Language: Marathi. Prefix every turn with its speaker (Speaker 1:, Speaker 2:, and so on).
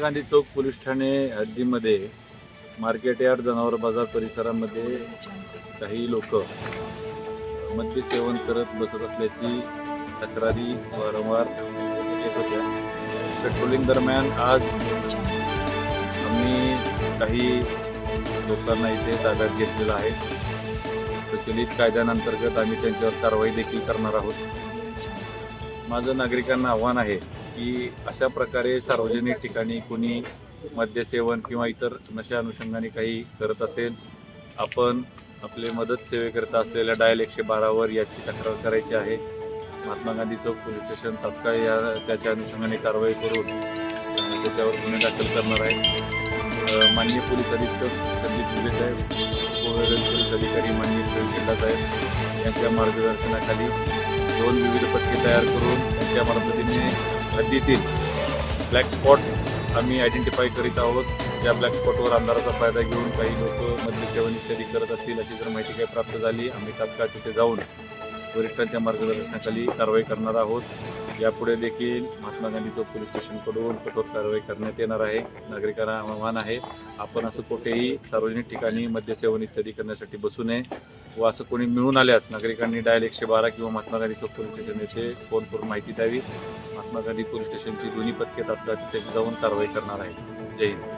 Speaker 1: गांधी चौक पोलीस ठाणे हद्दीमध्ये मार्केट यार्ड जनावर बाजार परिसरामध्ये काही लोक मद्य सेवन करत बसत असल्याची तक्रारी वारंवार येत होत्या. पेट्रोलिंग दरम्यान आज आम्ही काही लोकांना इथे ताब्यात घेतलेलं आहे. प्रचलित कायद्यांतर्गत आम्ही त्यांच्यावर कारवाई देखील करणार आहोत. माझं नागरिकांना आव्हान आहे की अशा प्रकारे सार्वजनिक ठिकाणी कोणी मद्यसेवन किंवा इतर नशा अनुषंगाने काही करत असेल आपण आपले मदत सेवेकरिता असलेल्या डायल एकशे बारावर याची तक्रार करायची आहे. महात्मा गांधी चौक पोलीस स्टेशन तात्काळ या त्याच्या अनुषंगाने कारवाई करून त्याच्यावर गुन्हे दाखल करणार आहे. अ, माननीय पोलीस अधीक्षक संदीप दुबे साहेब पोलीस अधिकारी माननीय प्रवीण साहेब यांच्या मार्गदर्शनाखाली दोन विविध पत्ते तयार करून त्यांच्या मदतीने हद्दीतील ब्लॅक स्पॉट आम्ही आयडेंटिफाय करीत आहोत. या ब्लॅक स्पॉटवर अंधाराचा फायदा घेऊन काही लोक मधले जेवण इत्यादी करत असतील अशी जर माहिती काही प्राप्त झाली आम्ही तात्काळ तिथे जाऊन वरिष्ठांच्या मार्गदर्शनाखाली कारवाई करणार आहोत. यापुढे देखील महात्मा गांधी चौक पोलीस स्टेशनकडून कठोर कारवाई करण्यात येणार आहे. नागरिकांना आव्हान आहे आपण असं कुठेही सार्वजनिक ठिकाणी मद्यसेवन इत्यादी करण्यासाठी बसू नये. व असं कोणी मिळून आल्यास नागरिकांनी डायल एकशे बारा किंवा महात्मा गांधी चौक पोलीस स्टेशन येथे फोन करून माहिती द्यावी. महात्मा गांधी पोलीस स्टेशनची दोन्ही पथके तात्काळ तिथे जाऊन कारवाई करणार आहे जय हिंद.